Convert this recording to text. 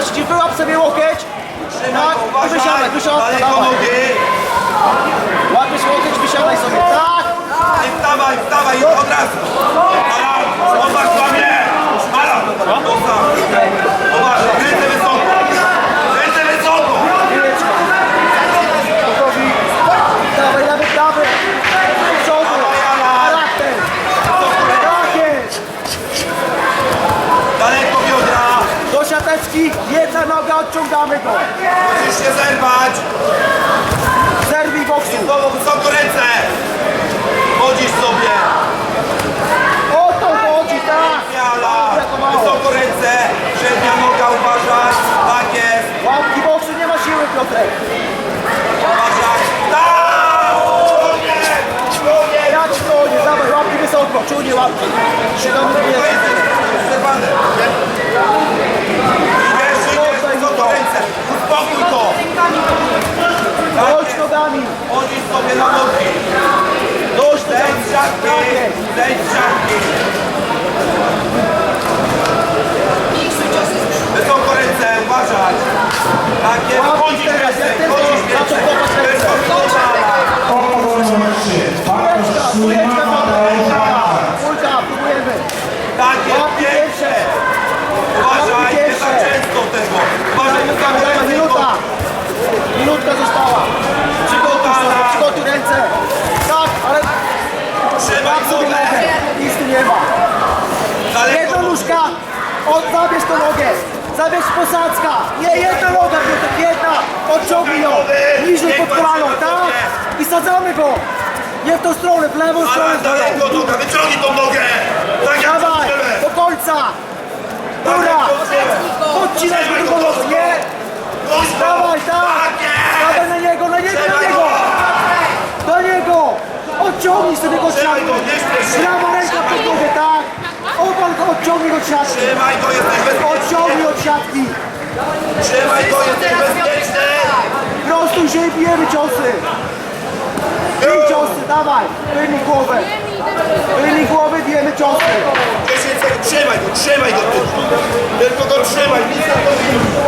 Prosimy, wyłap sobie łokieć. Trzymaj, tak, i wysiadaj, wysiadaj. Daleko nogi. Łapiesz łokieć, wysiadaj sobie, tak. Wstawaj, wstawaj, od razu. 30, jedna noga, odciągamy go. Musisz się zerwać. Zerwij boksu. Znowu wysoko ręce. Chodzisz sobie. O to chodzi, tak. Wysoko ręce. Przednia noga, uważasz. Tak jest. Łapki boksu, nie ma siły, Piotrek. Uważasz. Tak. Czunie, czunie. Ja ci czunie, dawaj, łapki wysoko. Czunie, łapki. Trzy do mnie. Trzymaj tak sobie nogę. nogę. Nic tu nie ma. Daleko Jedna nóżka. Od, zabierz tą nogę. Zabierz posadzka. Nie, jedna noga, Piotrek, jedna. Odciągnij ją. Niżej pod kolano, tak? I sadzamy go. Nie w tą stronę, w lewą stronę. Ale daleko noga, wyciągnij tą nogę. Tak jak Dawaj, do końca. Góra. Podcinasz go nogą. Nie. Dawaj, tak. Tak jest. Dawaj na niego, na niego, na Trzymaj niego. go. Do niego. Odciągnij sobie go Trzymaj go, nie śpiesz się. Prawa ręka pod nogę, tak? Obal go, odciągnij go od siatki. Trzymaj go, jesteś bezpieczny. Odciągnij od siatki. Trzymaj go, jesteś bezpieczny. Prostuj się i bijemy ciosy. Bij ciosy, dawaj. Wyjmij głowę. Wyjmij głowę, bijemy ciosy. 10 sekund, trzymaj go, trzymaj go. Tylko go trzymaj, nic nie kombinuj. Nic